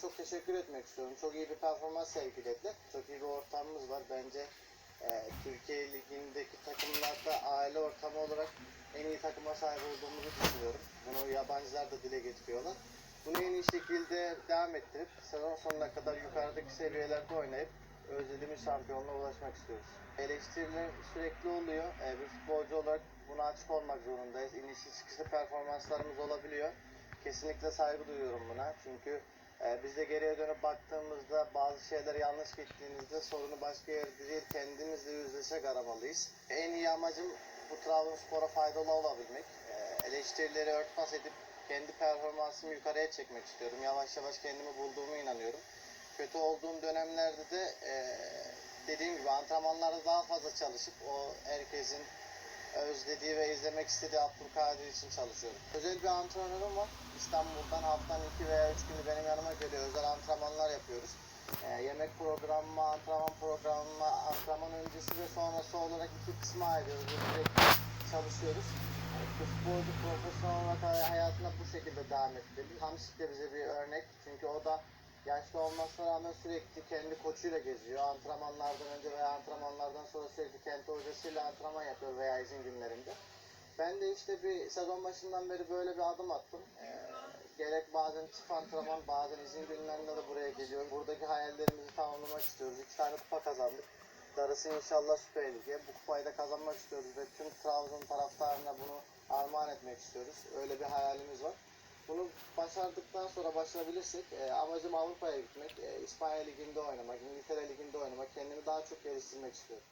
çok teşekkür etmek istiyorum. Çok iyi bir performans sergilediler. Çok iyi bir ortamımız var. Bence e, Türkiye Ligi'ndeki takımlarda aile ortamı olarak en iyi takıma sahip olduğumuzu düşünüyorum. Bunu yabancılar da dile getiriyorlar. Bunu en iyi şekilde devam ettirip sezon sonuna kadar yukarıdaki seviyelerde oynayıp özlediğimiz şampiyonluğa ulaşmak istiyoruz. Eleştiriler sürekli oluyor. Ee, bir futbolcu olarak buna açık olmak zorundayız. İnişli çıkışlı performanslarımız olabiliyor. Kesinlikle saygı duyuyorum buna. Çünkü e, biz de geriye dönüp baktığımızda bazı şeyler yanlış gittiğinizde sorunu başka yerde değil kendimizle yüzleşerek aramalıyız. En iyi amacım bu Trabzonspor'a faydalı olabilmek. Ee, eleştirileri örtbas edip kendi performansımı yukarıya çekmek istiyorum. Yavaş yavaş kendimi bulduğumu inanıyorum. Kötü olduğum dönemlerde de eee, dediğim gibi antrenmanlarda daha fazla çalışıp o herkesin özlediği ve izlemek istediği Abdülkadir için çalışıyorum. Özel bir antrenörüm var. İstanbul'dan haftanın iki veya üç günü benim yanıma geliyor. Özel antrenmanlar yapıyoruz. Eee, yemek programıma, antrenman programıma, antrenman öncesi ve sonrası olarak iki kısma ayırıyoruz. Sürekli çalışıyoruz. Yani futbolcu profesyonel olarak hay- hayatına bu şekilde devam etmeli. Hamsik de bize bir örnek. Çünkü o da yaşlı olmasına rağmen sürekli kendi koçuyla geziyor. Antrenmanlardan önce veya antrenmanlardan sonra sürekli kendi hocasıyla antrenman yapıyor veya izin günlerinde. Ben de işte bir sezon başından beri böyle bir adım attım. Ee, gerek bazen çift antrenman, bazen izin günlerinde de buraya geliyorum. Buradaki hayallerimizi tamamlamak istiyoruz. İki tane kupa kazandık. Darısı inşallah Süper Lig'e. Bu kupayı da kazanmak istiyoruz ve tüm Trabzon taraftarına bunu armağan etmek istiyoruz. Öyle bir hayalimiz var. Başardıktan sonra başarabilirsek e, amacım Avrupa'ya gitmek, e, İspanya Ligi'nde oynamak, İngiltere Ligi'nde oynamak, kendimi daha çok geliştirmek istiyorum.